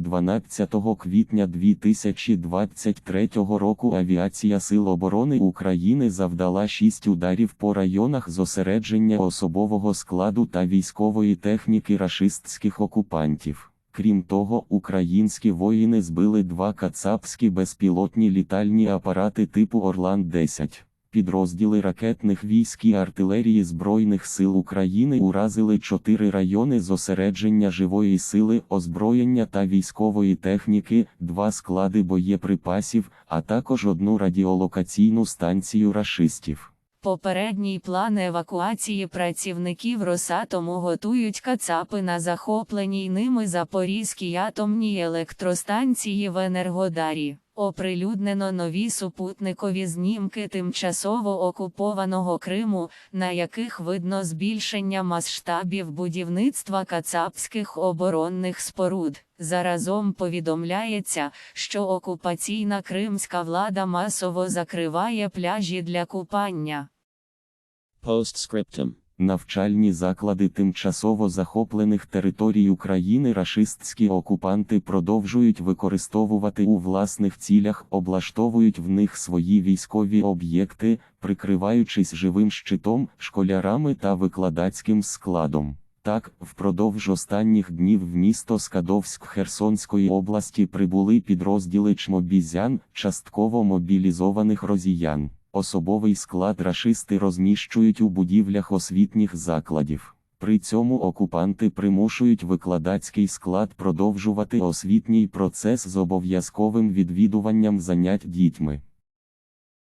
12 квітня 2023 року авіація Сил оборони України завдала шість ударів по районах зосередження особового складу та військової техніки рашистських окупантів. Крім того, українські воїни збили два кацапські безпілотні літальні апарати типу Орлан-10. Підрозділи ракетних військ і артилерії Збройних сил України уразили чотири райони зосередження живої сили, озброєння та військової техніки, два склади боєприпасів, а також одну радіолокаційну станцію рашистів. Попередній план евакуації працівників Росатому готують кацапи на захопленій ними Запорізькій атомній електростанції в Енергодарі. Оприлюднено нові супутникові знімки тимчасово окупованого Криму, на яких видно збільшення масштабів будівництва кацапських оборонних споруд. Заразом повідомляється, що окупаційна кримська влада масово закриває пляжі для купання. Postscriptum. Навчальні заклади тимчасово захоплених територій України рашистські окупанти продовжують використовувати у власних цілях, облаштовують в них свої військові об'єкти, прикриваючись живим щитом, школярами та викладацьким складом. Так, впродовж останніх днів в місто Скадовськ Херсонської області прибули підрозділи чмобізян, частково мобілізованих розіян. Особовий склад рашисти розміщують у будівлях освітніх закладів. При цьому окупанти примушують викладацький склад продовжувати освітній процес з обов'язковим відвідуванням занять дітьми.